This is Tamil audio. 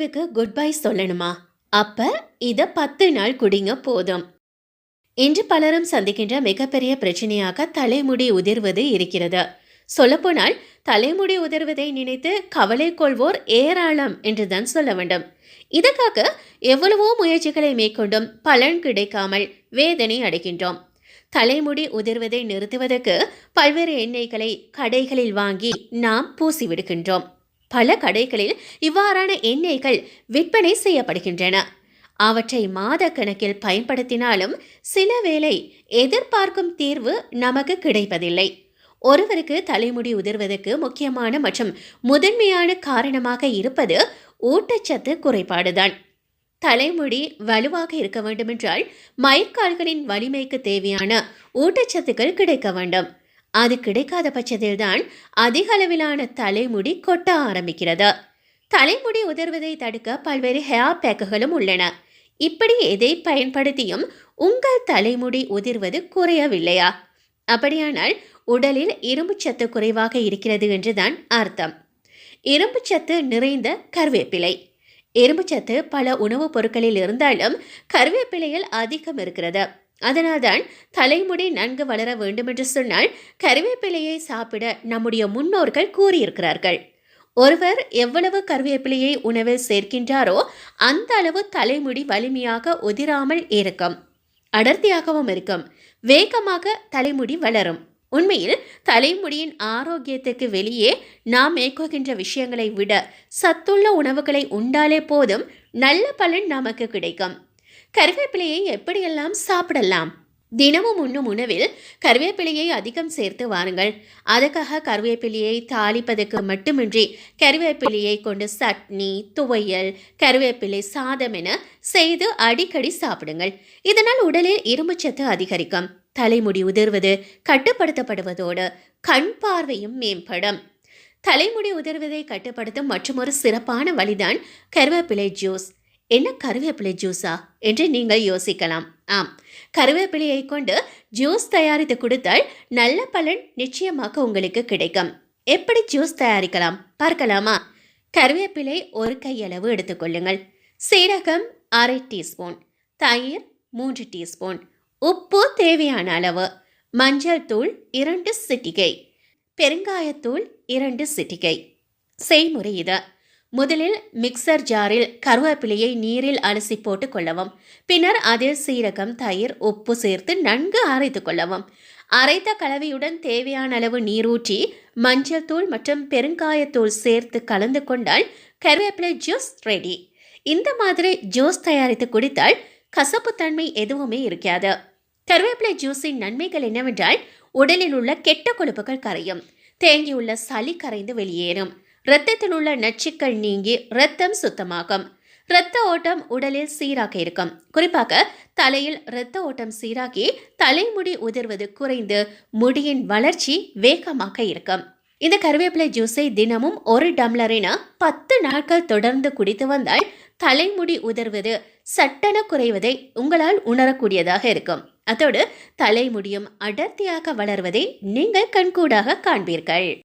தலைமுடி குட் பை சொல்லணுமா? அப்ப இத பத்து நாள் குடிங்க போதும். இன்று பலரும் சந்திக்கின்ற மிகப்பெரிய பிரச்சனையாக தலைமுடி உதிர்வது இருக்கிறது. சொல்லப்போனால் தலைமுடி உதிர்வதை நினைத்து கவலை கொள்வோர் ஏராளம் என்றுதான் சொல்ல வேண்டும். இதற்காக எவ்வளவோ முயற்சிகளை மேற்கொண்டும் பலன் கிடைக்காமல் வேதனை அடைகின்றோம். தலைமுடி உதிர்வதை நிறுத்துவதற்கு பல்வேறு எண்ணெய்களை கடைகளில் வாங்கி நாம் பூசி விடுகின்றோம் பல கடைகளில் இவ்வாறான எண்ணெய்கள் விற்பனை செய்யப்படுகின்றன. அவற்றை மாத கணக்கில் பயன்படுத்தினாலும் சில வேளை எதிர்பார்க்கும் தீர்வு நமக்கு கிடைப்பதில்லை. ஒருவருக்கு தலைமுடி உதிர்வதற்கு முக்கியமான மற்றும் முதன்மையான காரணமாக இருப்பது ஊட்டச்சத்து குறைபாடுதான். தலைமுடி வலுவாக இருக்க வேண்டுமென்றால் மயிர்கால்களின் வலிமைக்கு தேவையான ஊட்டச்சத்துக்கள் கிடைக்க வேண்டும். அது கிடைக்காத பட்சத்தில்தான் அதிக அளவிலான தலைமுடி கொட்ட ஆரம்பிக்கிறது. தலைமுடி உதிர்வதை தடுக்க பல்வேறு ஹேர் பேக்குகளும் உள்ளன. இப்படி எதை பயன்படுத்தியும் உங்கள் தலைமுடி உதிர்வது குறையவில்லையா? அப்படியானால் உடலில் இரும்புச்சத்து குறைவாக இருக்கிறது என்றுதான் அர்த்தம். இரும்புச்சத்து நிறைந்த கருவேப்பிலை. இரும்புச்சத்து பல உணவுப் பொருட்களில் இருந்தாலும் கருவேப்பிலையில் அதிகம் இருக்கிறது. அதனால்தான் தலைமுடி நன்கு வளர வேண்டுமென்று சொன்னால் கருவேப்பிலையை சாப்பிட நம்முடைய முன்னோர்கள் கூறியிருக்கிறார்கள். ஒருவர் எவ்வளவு கருவேப்பிலையை உணவில் சேர்க்கின்றாரோ அந்த அளவு தலைமுடி வலிமையாக உதிராமல் இருக்கும். அடர்த்தியாகவும் இருக்கும். வேகமாக தலைமுடி வளரும். உண்மையில் தலைமுடியின் ஆரோக்கியத்துக்கு வெளியே நாம் மேற்கொள்கின்ற விஷயங்களை விட சத்துள்ள உணவுகளை உண்டாலே போதும் நல்ல பலன் நமக்கு கிடைக்கும். கருவேப்பிலையை எப்படியெல்லாம் சாப்பிடலாம்? தினமும் உண்ணும் உணவில் கருவேப்பிலையை அதிகம் சேர்த்து வாருங்கள். அதுக்காக கருவேப்பிலையை தாளிப்பதற்கு மட்டுமின்றி கருவேப்பிலையை கொண்டு சட்னி துவையல் கருவேப்பிலை சாதம் என செய்து அடிக்கடி சாப்பிடுங்கள். இதனால் உடலில் இரும்புச்சத்து அதிகரிக்கும். தலைமுடி உதிர்வது கட்டுப்படுத்தப்படுவதோடு கண் பார்வையும் மேம்படும். தலைமுடி உதிர்வதை கட்டுப்படுத்தும் மற்றொரு சிறப்பான வழிதான் கருவேப்பிலை ஜூஸ். என்ன கருவேப்பிலை ஜூஸா என்று நீங்கள் யோசிக்கலாம். ஆம். கருவேப்பிலையை கொண்டு ஜூஸ் தயாரித்து கொடுத்தால் நல்ல பலன் நிச்சயமாக உங்களுக்கு கிடைக்கும். எப்படி ஜூஸ் தயாரிக்கலாம்? பார்க்கலாமா? கருவேப்பிலை ஒரு கையளவு எடுத்துக்கொள்ளுங்கள் சீரகம் அரை டீஸ்பூன் தயிர் மூன்று டீஸ்பூன் உப்பு தேவையான அளவு மஞ்சள் தூள் இரண்டு சிட்டிகை பெருங்காயத்தூள் இரண்டு சிட்டிகை. செய்முறை இது. முதலில் மிக்சர் ஜாரில் கருவேப்பிலையை நீரில் அலசி போட்டு கொள்ளவும். பின்னர் அதில் சீரகம் தயிர் உப்பு சேர்த்து நன்கு அரைத்து கொள்ளவும். அரைத்த கலவையுடன் தேவையான அளவு நீரூற்றி மஞ்சள் தூள் மற்றும் பெருங்காயத்தூள் சேர்த்து கலந்து கொண்டால் கருவேப்பிலை ஜூஸ் ரெடி. இந்த மாதிரி ஜூஸ் தயாரித்து குடித்தால் கசப்பு தன்மை எதுவுமே இருக்காது. கருவேப்பிலை ஜூஸின் நன்மைகள் என்னவென்றால் உடலில் உள்ள கெட்ட கொழுப்புகள் கரையும். தேங்கியுள்ள சளி கரைந்து வெளியேறும். இரத்தத்தில் உள்ள நச்சுக்கள் நீங்கி இரத்தம் சுத்தமாகும். இரத்த ஓட்டம் உடலில் சீராக இருக்கும். குறிப்பாக தலையில் இரத்த ஓட்டம் சீராகி தலைமுடி உதிர்வது குறைந்து முடியின் வளர்ச்சி வேகமாக இருக்கும். இந்த கருவேப்பிலை ஜூஸை தினமும் ஒரு டம்ளரின பத்து நாட்கள் தொடர்ந்து குடித்து வந்தால் தலைமுடி உதர்வது சட்டென குறைவதை உங்களால் உணரக்கூடியதாக இருக்கும். அதோடு தலைமுடியும் அடர்த்தியாக வளர்வதை நீங்கள் கண்கூடாக காண்பீர்கள்.